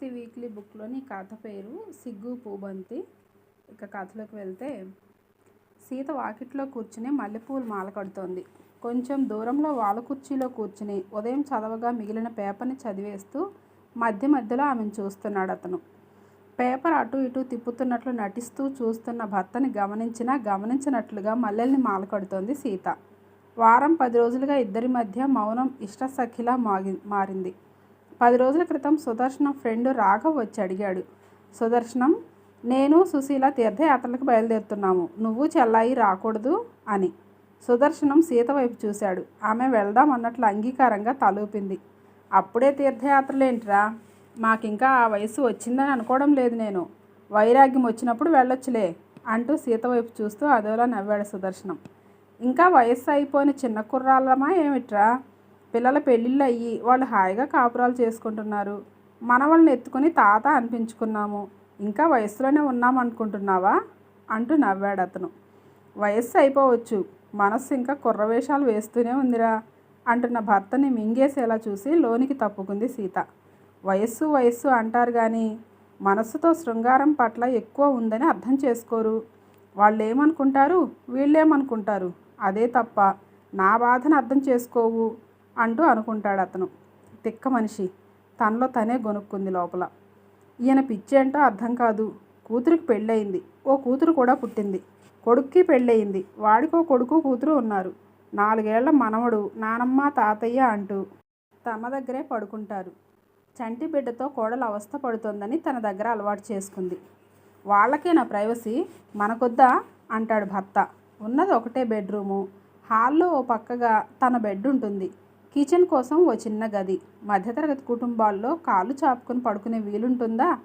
Bharati weekly బుక్లోని కథ పేరు సిగ్గు పూబంతి. ఇక కథలోకి వెళ్తే సీత వాకిట్లో కూర్చుని మల్లెపూలు మాల కడుతోంది. కొంచెం దూరంలో వాళ్ళ కుర్చీలో కూర్చుని ఉదయం చదవగా మిగిలిన పేపర్ని చదివేస్తూ మధ్య మధ్యలో ఆమెను చూస్తున్నాడు అతను. పేపర్ అటు ఇటు తిప్పుతున్నట్లు నటిస్తూ చూస్తున్న భర్తని గమనించినా గమనించినట్లుగా మల్లెల్ని మాల కడుతోంది సీత. వారం పది రోజులుగా ఇద్దరి మధ్య మౌనం ఇష్టసఖిలా మాగి మారింది. పది రోజుల క్రితం సుదర్శనం ఫ్రెండ్ రాఘవ్ వచ్చి అడిగాడు సుదర్శనం నేను సుశీల తీర్థయాత్రలకు బయలుదేరుతున్నాము. నువ్వు చెల్లాయి రాకూడదు అని. సుదర్శనం సీత వైపు చూశాడు. ఆమె వెళ్దాం అన్నట్లు అంగీకారంగా తలూపింది. అప్పుడే తీర్థయాత్రలేంట్రా మాకింకా ఆ వయసు వచ్చిందని అనుకోవడం లేదు నేను. వైరాగ్యం వచ్చినప్పుడు వెళ్ళొచ్చులే అంటూ సీత వైపు చూస్తూ అదోలా నవ్వాడు సుదర్శనం. ఇంకా వయస్సు అయిపోయిన చిన్న కుర్రాళ్ళమా ఏమిట్రా? పిల్లల పెళ్ళిళ్ళు అయ్యి వాళ్ళు హాయిగా కాపురాలు చేసుకుంటున్నారు. మనవాళ్ళని ఎత్తుకుని తాత అనిపించుకున్నాము. ఇంకా వయసులోనే ఉన్నామనుకుంటున్నావా? అంటూ నవ్వాడు అతను. వయస్సు అయిపోవచ్చు. మనస్సు ఇంకా కుర్రవేషాలు వేస్తూనే ఉందిరా అంటున్న భర్తని మింగేసేలా చూసి లోనికి తప్పుకుంది సీత. వయస్సు వయస్సు అంటారు కానీ మనస్సుతో శృంగారం పట్ల ఎక్కువ ఉందని అర్థం చేసుకోరు. వాళ్ళు ఏమనుకుంటారు వీళ్ళేమనుకుంటారు? అదే తప్ప నా బాధను అర్థం చేసుకోవు. అంటూ అనుకుంటాడు అతను తిక్క మనిషి. తనలో తనే గొనుక్కుంది లోపల. ఈయన పిచ్చేంటో అర్థం కాదు. కూతురికి పెళ్ళయింది. ఓ కూతురు కూడా పుట్టింది. కొడుక్కి పెళ్ళయింది. వాడికో కొడుకు కూతురు ఉన్నారు. నాలుగేళ్ళ మనవడు నానమ్మ తాతయ్య అంటూ తమ దగ్గరే పడుకుంటారు. చంటి బిడ్డతో కోడలు అవస్థ పడుతోందని తన దగ్గర అలవాటు చేసుకుంది. వాళ్ళకే నా ప్రైవసీ. మనకొద్దా? అంటాడు భర్త. ఉన్నది ఒకటే బెడ్రూము. హాల్లో ఓ పక్కగా తన బెడ్ ఉంటుంది కిచెన్ కోసం ఓ చిన్న గది. మధ్యతరగతి కుటుంబాల్లో కాళ్ళు చాపుకొని పడుకునే వీలుంటుందా?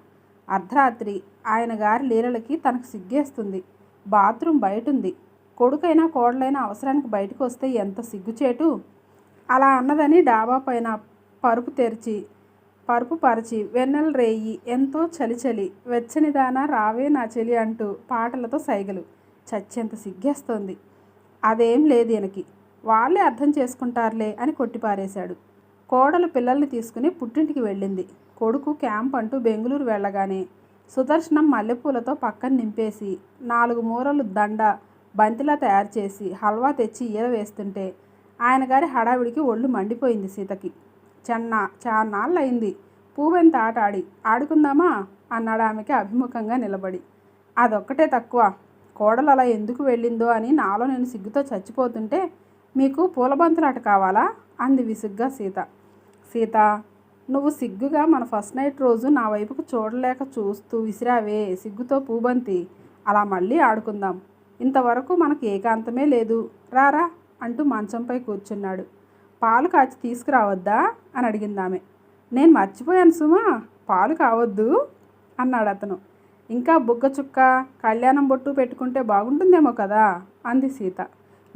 అర్ధరాత్రి. ఆయన గారి లీలలకి తనకు సిగ్గేస్తుంది. బాత్రూమ్ బయటుంది. కొడుకైనా కోడలైనా అవసరానికి బయటకు వస్తే ఎంత సిగ్గుచేటు? అలా అన్నదని డాబా పైన పరుపు తెరిచి పరుపు పరిచి వెన్నెల రేయి ఎంతో చలిచలి వెచ్చనిదాన రావే నా చెలి అంటూ పాటలతో సైగలు. చచ్చెంత సిగ్గేస్తోంది. అదేం లేదు ఈయనకి. వాళ్ళే అర్థం చేసుకుంటారులే అని కొట్టిపారేశాడు. కోడలు పిల్లల్ని తీసుకుని పుట్టింటికి వెళ్ళింది. కొడుకు క్యాంప్ అంటూ బెంగళూరు వెళ్ళగానే సుదర్శనం మల్లెపూలతో పక్కన నింపేసి నాలుగు మూరలు దండ బంతిలా తయారు చేసి హల్వా తెచ్చి ఈర వేస్తుంటే ఆయన గారి హడావిడికి ఒళ్ళు మండిపోయింది సీతకి. చెన్న చాన్నాళ్ళు అయింది పూవెంత ఆట ఆడి ఆడుకుందామా? అన్నాడు ఆమెకి అభిముఖంగా నిలబడి. అదొక్కటే తక్కువ. కోడలు అలా ఎందుకు వెళ్ళిందో అని నాలో నేను సిగ్గుతో చచ్చిపోతుంటే మీకు పూలబంతులాట కావాలా? అంది విసుగ్గా సీత. సీత నువ్వు సిగ్గుగా మన ఫస్ట్ నైట్ రోజు నా వైపుకు చూడలేక చూస్తూ విసిరావే సిగ్గుతో పూబంతి. అలా మళ్ళీ ఆడుకుందాం. ఇంతవరకు మనకు ఏకాంతమే లేదు. రారా అంటూ మంచంపై కూర్చున్నాడు. పాలు కాచి తీసుకురావద్దా? అని అడిగిందామె. నేను మర్చిపోయాను సుమా. పాలు కావద్దు? అన్నాడు అతను. ఇంకా బుగ్గ చుక్క కళ్యాణం బొట్టు పెట్టుకుంటే బాగుంటుందేమో కదా? అంది సీత.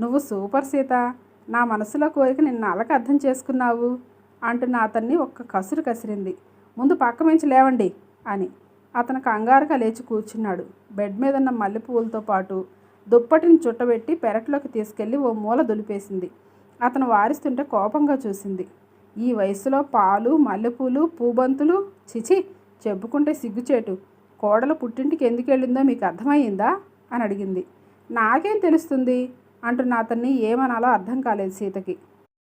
నువ్వు సూపర్ సీత నా మనసులో కోరిక నిన్న అలక అర్థం చేసుకున్నావు అంటున్న అతన్ని ఒక్క కసురు కసిరింది. ముందు పక్క మించి లేవండి అని. అతను కంగారుగా లేచి కూర్చున్నాడు. బెడ్ మీద ఉన్న మల్లెపూలతో పాటు దుప్పటిని చుట్టబెట్టి పెరట్లోకి తీసుకెళ్ళి ఓ మూల దులిపేసింది. అతను వారిస్తుంటే కోపంగా చూసింది. ఈ వయసులో పాలు మల్లెపూలు పూబంతులు చిచి చెప్పుకుంటే సిగ్గుచేటు. కోడలు పుట్టింటికి ఎందుకు వెళ్ళిందో మీకు అర్థమయ్యిందా? అని అడిగింది. నాకేం తెలుస్తుంది? అంటున్న అతన్ని ఏమనాలో అర్థం కాలేదు సీతకి.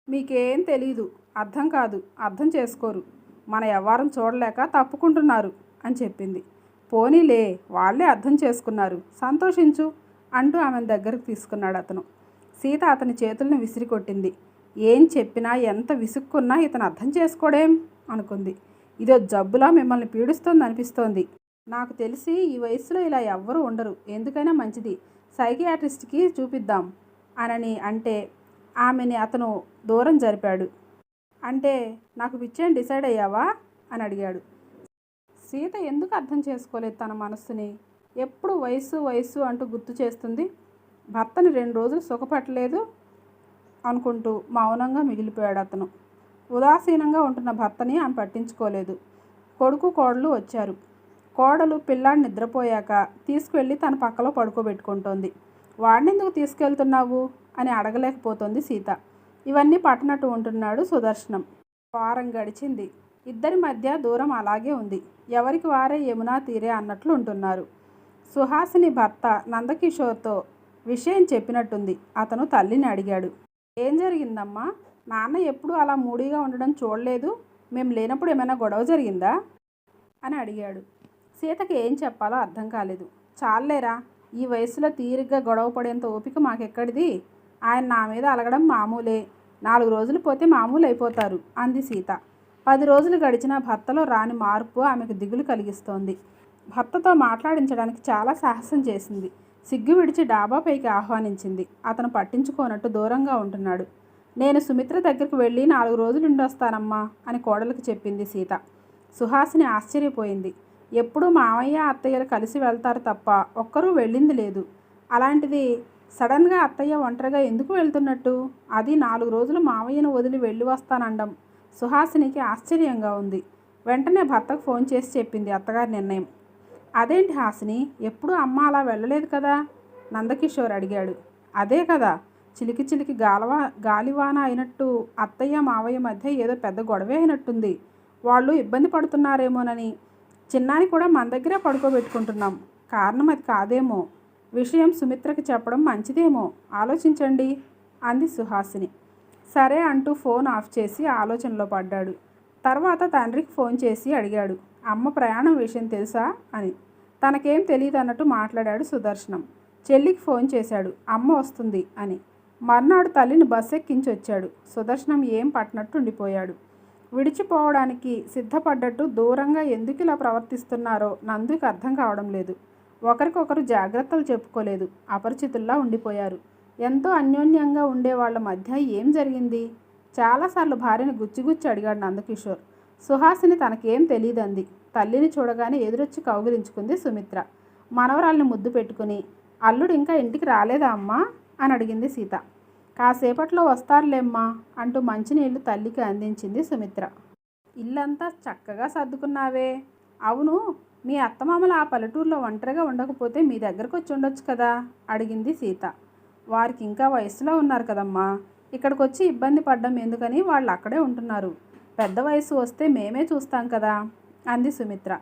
మీకేం తెలీదు. అర్థం కాదు. అర్థం చేసుకోరు. మన వ్యవహారం చూడలేక తప్పుకుంటున్నారు అని చెప్పింది. పోనీలే వాళ్ళే అర్థం చేసుకున్నారు. సంతోషించు అంటూ ఆమెను దగ్గరకు తీసుకున్నాడు అతను. సీత అతని చేతులను విసిరి కొట్టింది ఏం చెప్పినా ఎంత విసుక్కున్నా ఇతను అర్థం చేసుకోడేం? అనుకుంది. ఇదో జబ్బులా మిమ్మల్ని పీడిస్తోంది అనిపిస్తోంది. నాకు తెలిసి ఈ వయసులో ఇలా ఎవ్వరూ ఉండరు. ఎందుకైనా మంచిది. సైకియాట్రిస్ట్కి చూపిద్దాం. అనని అంటే ఆమెని అతను దూరం జరిపాడు. అంటే నాకు పిచ్చేం డిసైడ్ అయ్యావా? అని అడిగాడు. సీత ఎందుకు అర్థం చేసుకోలేదు తన మనస్సుని? ఎప్పుడు వయస్సు వయస్సు అంటూ గుర్తు చేస్తుంది. భర్తని రెండు రోజులు సుఖపట్టలేదు అనుకుంటూ మౌనంగా మిగిలిపోయాడు అతను. ఉదాసీనంగా ఉంటున్న భర్తని ఆమె పట్టించుకోలేదు. కొడుకు కోడలు వచ్చారు. కోడలు పిల్లాడు నిద్రపోయాక తీసుకువెళ్ళి తన పక్కలో పడుకోబెట్టుకుంటోంది. వాడినెందుకు తీసుకెళ్తున్నావు? అని అడగలేకపోతోంది సీత. ఇవన్నీ పట్టనట్టు ఉంటున్నాడు సుదర్శనం. వారం గడిచింది. ఇద్దరి మధ్య దూరం అలాగే ఉంది. ఎవరికి వారే యమునా తీరే అన్నట్లు ఉంటున్నారు. సుహాసిని భర్త నందకిషోర్తో విషయం చెప్పినట్టుంది. అతను తల్లిని అడిగాడు. ఏం జరిగిందమ్మా? నాన్న ఎప్పుడు అలా మూడీగా ఉండడం చూడలేదు. మేము లేనప్పుడు ఏమైనా గొడవ జరిగిందా? అని అడిగాడు. సీతకి ఏం చెప్పాలో అర్థం కాలేదు. చాలేరా? ఈ వయసులో తీరిగ్గా గొడవ పడేంత ఓపిక మాకెక్కడిది? ఆయన నా మీద అలగడం మామూలే. నాలుగు రోజులు పోతే మామూలు అయిపోతారు అంది సీత. పది రోజులు గడిచిన భర్తలో రాని మార్పు ఆమెకు దిగులు కలిగిస్తోంది. భర్తతో మాట్లాడించడానికి చాలా సాహసం చేసింది. సిగ్గు విడిచి డాబాపైకి ఆహ్వానించింది. అతను పట్టించుకోనట్టు దూరంగా ఉంటున్నాడు. నేను సుమిత్ర దగ్గరికి వెళ్ళి నాలుగు రోజులు ఉండొస్తానమ్మా అని కోడలికి చెప్పింది సీత. సుహాసిని ఆశ్చర్యపోయింది. ఎప్పుడు మామయ్య అత్తయ్యలు కలిసి వెళ్తారు తప్ప ఒక్కరూ వెళ్ళింది లేదు. అలాంటిది సడన్గా అత్తయ్య ఒంటరిగా ఎందుకు వెళ్తున్నట్టు? అది నాలుగు రోజులు మామయ్యను వదిలి వెళ్ళి వస్తానండం సుహాసినికి ఆశ్చర్యంగా ఉంది. వెంటనే భర్తకు ఫోన్ చేసి చెప్పింది అత్తగారి నిర్ణయం. అదేంటి హాసిని? ఎప్పుడూ అమ్మ అలా వెళ్ళలేదు కదా? నందకిషోర్ అడిగాడు. అదే కదా చిలికి చిలికి గాలవా గాలివాన అయినట్టు అత్తయ్య మావయ్య మధ్య ఏదో పెద్ద గొడవే అయినట్టుంది. వాళ్ళు ఇబ్బంది పడుతున్నారేమోనని చిన్నాని కూడా మన దగ్గరే పడుకోబెట్టుకుంటున్నాం. కారణం అది కాదేమో. విషయం సుమిత్రకి చెప్పడం మంచిదేమో. ఆలోచించండి అంది సుహాసిని. సరే అంటూ ఫోన్ ఆఫ్ చేసి ఆలోచనలో పడ్డాడు. తర్వాత తండ్రికి ఫోన్ చేసి అడిగాడు అమ్మ ప్రయాణం విషయం తెలుసా? అని. తనకేం తెలియదు అన్నట్టు మాట్లాడాడు సుదర్శనం. చెల్లికి ఫోన్ చేశాడు అమ్మ వస్తుంది అని. మర్నాడు తల్లిని బస్ ఎక్కించి వచ్చాడు సుదర్శనం ఏం పట్టినట్టు ఉండిపోయాడు. విడిచిపోవడానికి సిద్ధపడ్డట్టు దూరంగా ఎందుకు ఇలా ప్రవర్తిస్తున్నారో నందుకి అర్థం కావడం లేదు. ఒకరికొకరు జాగ్రత్తలు చెప్పుకోలేదు. అపరిచితుల్లా ఉండిపోయారు. ఎంతో అన్యోన్యంగా ఉండే వాళ్ళ మధ్య ఏం జరిగింది? చాలాసార్లు భార్యను గుచ్చిగుచ్చి అడిగాడు నందకిషోర్. సుహాసిని తనకేం తెలియదంది తల్లిని చూడగానే ఎదురొచ్చి కౌగిలించుకుంది సుమిత్ర. మనవరాల్ని ముద్దు పెట్టుకుని అల్లుడు ఇంకా ఇంటికి రాలేదా అమ్మా? అని అడిగింది సీత. కాసేపట్లో వస్తారులేమ్మా అంటూ మంచినీళ్ళు తల్లికి అందించింది సుమిత్ర. ఇల్లంతా చక్కగా సర్దుకున్నావే. అవును మీ అత్తమామలు ఆ పల్లెటూరులో ఒంటరిగా ఉండకపోతే మీ దగ్గరకు వచ్చి ఉండొచ్చు కదా? అడిగింది సీత. వారికి ఇంకా వయసులో ఉన్నారు కదమ్మా. ఇక్కడికి వచ్చి ఇబ్బంది పడ్డం ఎందుకని వాళ్ళు అక్కడే ఉంటున్నారు. పెద్ద వయసు వస్తే మేమే చూస్తాం కదా? అంది సుమిత్ర.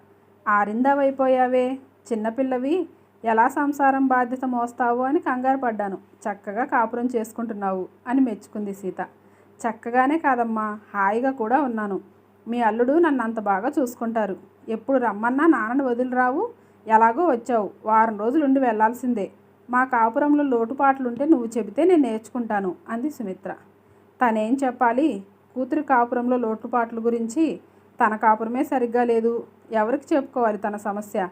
ఆరిందావైపోయావే. చిన్నపిల్లవి ఎలా సంసారం బాధ్యత మోస్తావు అని కంగారు పడ్డాను. చక్కగా కాపురం చేసుకుంటున్నావు అని మెచ్చుకుంది సీత. చక్కగానే కాదమ్మా హాయిగా కూడా ఉన్నాను. మీ అల్లుడు నన్ను అంత బాగా చూసుకుంటారు. ఎప్పుడు రమ్మన్నా నాన్నని వదిలిరావు. ఎలాగో వచ్చావు. వారం రోజులు ఉండి వెళ్ళాల్సిందే. మా కాపురంలో లోటుపాట్లుంటే నువ్వు చెబితే నేను నేర్చుకుంటాను అంది సుమిత్ర. తనేం చెప్పాలి? కూతురి కాపురంలో లోటుపాట్ల గురించి తన కాపురమే సరిగ్గా లేదు. ఎవరికి చెప్పుకోవాలి తన సమస్య?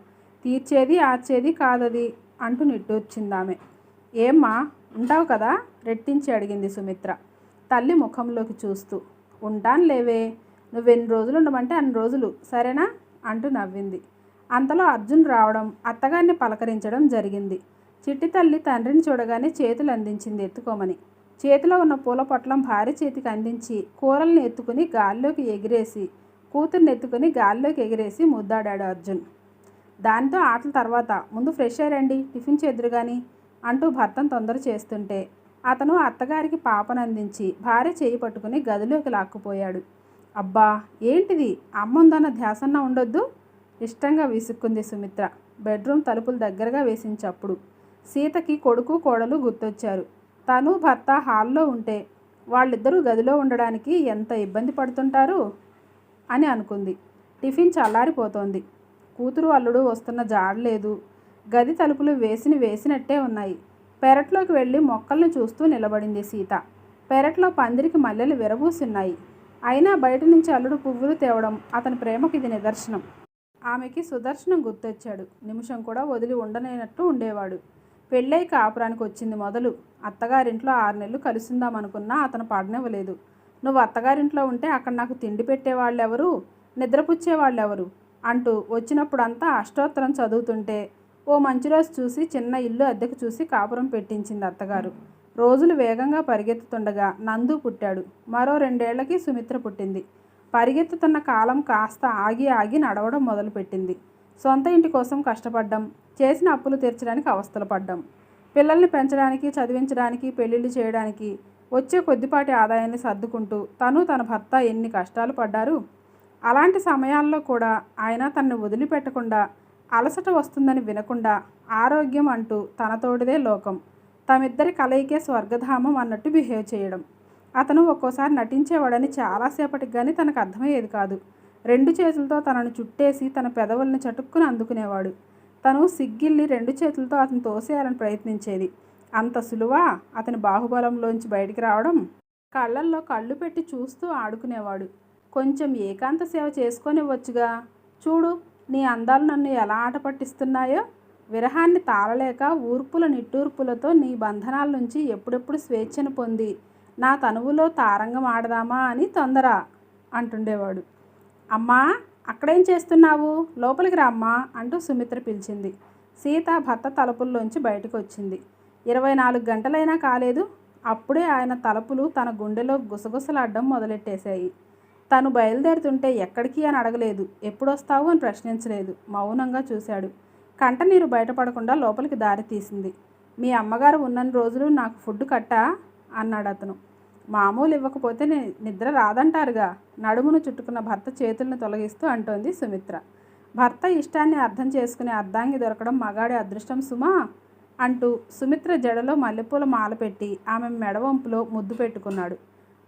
తీర్చేది ఆర్చేది కాదది అంటూ నిట్టూర్చింది ఏమ్మా ఉంటావు కదా? రెట్టించి అడిగింది సుమిత్ర. తల్లి ముఖంలోకి చూస్తూ ఉంటాను లేవే నువ్వెన్ని రోజులు ఉండమంటే అన్ని రోజులు సరేనా? అంటూ నవ్వింది. అంతలో అర్జున్ రావడం అత్తగారిని పలకరించడం జరిగింది. చిట్టి తల్లి తండ్రిని చూడగానే చేతులు అందించింది ఎత్తుకోమని. చేతిలో ఉన్న పూల పొట్లం భార్య చేతికి అందించి కూరల్ని ఎత్తుకుని గాల్లోకి ఎగిరేసి కూతుర్ని ఎత్తుకుని గాల్లోకి ఎగిరేసి ముద్దాడాడు అర్జున్. దానితో ఆటల తర్వాత ముందు ఫ్రెష్ అయ్యండి టిఫిన్ చేద్దరు కానీ అంటూ భర్తను తొందర చేస్తుంటే అతను అత్తగారికి పాపనందించి భార్య చేయి పట్టుకుని గదిలోకి లాక్కుపోయాడు. అబ్బా ఏంటిది? అమ్ముందన్న ధ్యాసన్న ఉండొద్దు? ఇష్టంగా విసుక్కుంది సుమిత్ర. బెడ్రూమ్ తలుపులు దగ్గరగా వేసించప్పుడు సీతకి కొడుకు కోడలు గుర్తొచ్చారు. తను భర్త హాల్లో ఉంటే వాళ్ళిద్దరూ గదిలో ఉండడానికి ఎంత ఇబ్బంది పడుతుంటారు? అని అనుకుంది. టిఫిన్ చల్లారిపోతోంది. కూతురు అల్లుడు వస్తున్న జాడలేదు గది తలుపులు వేసిన వేసినట్టే ఉన్నాయి. పెరట్లోకి వెళ్ళి మొక్కల్ని చూస్తూ నిలబడింది సీత. పెరట్లో పందిరికి మల్లెలు విరబూసున్నాయి. అయినా బయట నుంచి అల్లుడు పువ్వులు తేవడం అతని ప్రేమకి ఇది నిదర్శనం. ఆమెకి సుదర్శనం గుర్తొచ్చాడు. నిమిషం కూడా వదిలి ఉండలేనట్టు ఉండేవాడు. పెళ్ళై కాపురానికి వచ్చింది మొదలు. అత్తగారింట్లో ఆరు నెలలు కలుసుందామనుకున్నా అతను పడనివ్వలేదు. నువ్వు అత్తగారింట్లో ఉంటే అక్కడ నాకు తిండి పెట్టేవాళ్ళెవరు? నిద్రపుచ్చేవాళ్ళెవరు? అంటూ వచ్చినప్పుడంతా అష్టోత్తరం చదువుతుంటే ఓ మంచి రోజు చూసి చిన్న ఇల్లు అద్దెకు చూసి కాపురం పెట్టించింది అత్తగారు. రోజులు వేగంగా పరిగెత్తుతుండగా నందు పుట్టాడు. మరో రెండేళ్ళకి సుమిత్ర పుట్టింది. పరిగెత్తుతున్న కాలం కాస్త ఆగి ఆగి నడవడం మొదలుపెట్టింది. సొంత ఇంటి కోసం కష్టపడ్డం చేసిన అప్పులు తీర్చడానికి అవస్థలు పడ్డం పిల్లల్ని పెంచడానికి చదివించడానికి పెళ్ళిళ్ళు చేయడానికి వచ్చే కొద్దిపాటి ఆదాయాన్ని సర్దుకుంటూ తను తన భర్త ఎన్ని కష్టాలు పడ్డారు? అలాంటి సమయాల్లో కూడా ఆయన తనని వదిలిపెట్టకుండా అలసట వస్తుందని వినకుండా ఆరోగ్యం అంటూ తనతోడిదే లోకం. తమిద్దరి కలయికే స్వర్గధామం అన్నట్టు బిహేవ్ చేయడం. అతను ఒక్కోసారి నటించేవాడని చాలాసేపటికి కానీ తనకు అర్థమయ్యేది కాదు. రెండు చేతులతో తనను చుట్టేసి తన పెదవుల్ని చటుక్కుని అందుకునేవాడు. తను సిగ్గిల్లి రెండు చేతులతో అతను తోసేయాలని ప్రయత్నించేది. అంత సులువా? అతని బాహుబలంలోంచి బయటికి రావడం? కళ్ళల్లో కళ్ళు పెట్టి చూస్తూ ఆడుకునేవాడు. కొంచెం ఏకాంత సేవ చేసుకొనివ్వచ్చుగా. చూడు నీ అందాలు నన్ను ఎలా ఆట పట్టిస్తున్నాయో. విరహాన్ని తాళలేక ఊర్పుల నిట్టూర్పులతో నీ బంధనాల నుంచి ఎప్పుడెప్పుడు స్వేచ్ఛను పొంది. నా తనువులో తారంగం ఆడదామా అని తొందర అంటుండేవాడు. అమ్మా అక్కడేం చేస్తున్నావు? లోపలికి రామ్మా అంటూ సుమిత్ర పిలిచింది. సీత భర్త తలుపుల్లోంచి బయటకు వచ్చింది ఇరవై నాలుగు గంటలైనా కాలేదు. అప్పుడే ఆయన తలుపులు తన గుండెలో గుసగుసలాడడం మొదలెట్టేశాయి. తను బయలుదేరుతుంటే ఎక్కడికి అని అడగలేదు. ఎప్పుడొస్తావు అని ప్రశ్నించలేదు. మౌనంగా చూశాడు. కంటనీరు బయటపడకుండా లోపలికి దారి తీసింది. మీ అమ్మగారు ఉన్నన్ని రోజులు నాకు ఫుడ్ కట్టా? అన్నాడు అతను. మామూలు ఇవ్వకపోతే నిద్ర రాదంటారుగా. నడుమును చుట్టుకున్న భర్త చేతులను తొలగిస్తూ అంటోంది సుమిత్ర. భర్త ఇష్టాన్ని అర్థం చేసుకునే అర్ధాంగి దొరకడం మగాడి అదృష్టం సుమా? అంటూ సుమిత్ర జడలో మల్లెపూల మాల పెట్టి ఆమె మెడవంపులో ముద్దు పెట్టుకున్నాడు.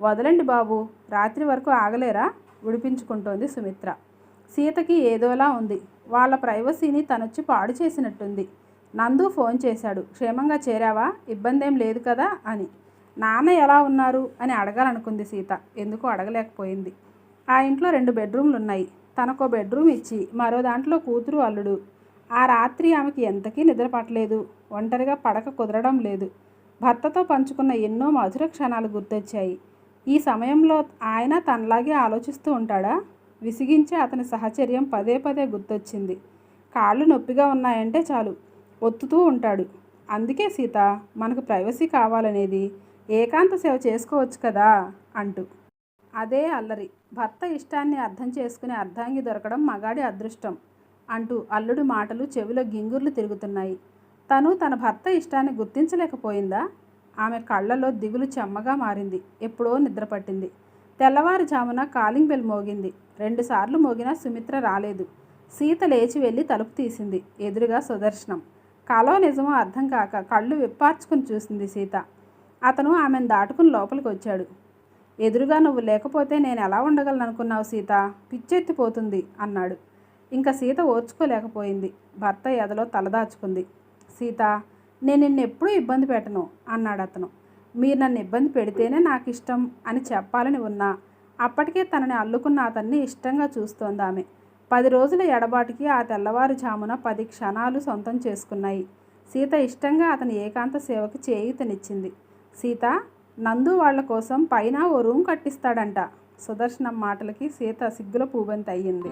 వదలండి బాబు రాత్రి వరకు ఆగలేరా? విడిపించుకుంటోంది సుమిత్ర. సీతకి ఏదోలా ఉంది. వాళ్ళ ప్రైవసీని తనొచ్చి పాడు చేసినట్టుంది. నందు ఫోన్ చేశాడు. క్షేమంగా చేరావా? ఇబ్బంది ఏం లేదు కదా? అని. నాన్న ఎలా ఉన్నారు? అని అడగాలనుకుంది సీత. ఎందుకు అడగలేకపోయింది. ఆ ఇంట్లో రెండు బెడ్రూమ్లు ఉన్నాయి తనకో బెడ్రూమ్ ఇచ్చి మరో దాంట్లో కూతురు అల్లుడు. ఆ రాత్రి ఆమెకి ఎంతకీ నిద్ర పట్టలేదు. ఒంటరిగా పడక కుదరడం లేదు. భర్తతో పంచుకున్న ఎన్నో మధుర క్షణాలు గుర్తొచ్చాయి. ఈ సమయంలో ఆయన తనలాగే ఆలోచిస్తూ ఉంటాడా? విసిగించే అతని సహచర్యం పదే పదే గుర్తొచ్చింది. కాళ్ళు నొప్పిగా ఉన్నాయంటే చాలు ఒత్తుతూ ఉంటాడు. అందుకే సీత మనకు ప్రైవసీ కావాలనేది ఏకాంత సేవ చేసుకోవచ్చు కదా? అంటూ. అదే అల్లరి. భర్త ఇష్టాన్ని అర్థం చేసుకునే అర్ధాంగి దొరకడం మగాడి అదృష్టం అంటూ అల్లుడి మాటలు చెవిలో గింగుర్లు తిరుగుతున్నాయి. తను తన భర్త ఇష్టాన్ని గుర్తించలేకపోయిందా? ఆమె కళ్ళలో దిగులు చెమ్మగా మారింది. ఎప్పుడో నిద్రపట్టింది తెల్లవారుజామున కాలింగ్ బెల్ మోగింది. రెండుసార్లు మోగినా సుమిత్ర రాలేదు. సీత లేచి వెళ్ళి తలుపు తీసింది. ఎదురుగా సుదర్శనం. కలో నిజమో అర్థం కాక కళ్ళు విప్పార్చుకుని చూసింది సీత. అతను ఆమెను దాటుకుని లోపలికి వచ్చాడు. ఎదురుగా నువ్వు లేకపోతే నేను ఎలా ఉండగలననుకున్నావు సీత? పిచ్చెత్తిపోతుంది అన్నాడు. ఇంకా సీత ఓర్చుకోలేకపోయింది. భర్త ఎదలో తలదాచుకుంది. సీత నేను నిన్ను ఎప్పుడూ ఇబ్బంది పెట్టను అన్నాడు అతను. మీరు నన్ను ఇబ్బంది పెడితేనే నాకు ఇష్టం అని చెప్పాలని ఉన్నా అప్పటికే తనని అల్లుకున్న అతన్ని ఇష్టంగా చూస్తోంది ఆమె. పది రోజుల ఎడబాటుకి ఆ తెల్లవారుజామున పది క్షణాలు సొంతం చేసుకున్నాయి. సీత ఇష్టంగా అతని ఏకాంత సేవకి చేయూతనిచ్చింది సీత నందు వాళ్ళ కోసం పైన ఓ రూమ్ కట్టిస్తాడంట సుదర్శనం మాటలకి సీత సిగ్గుల పూబంతి అయ్యింది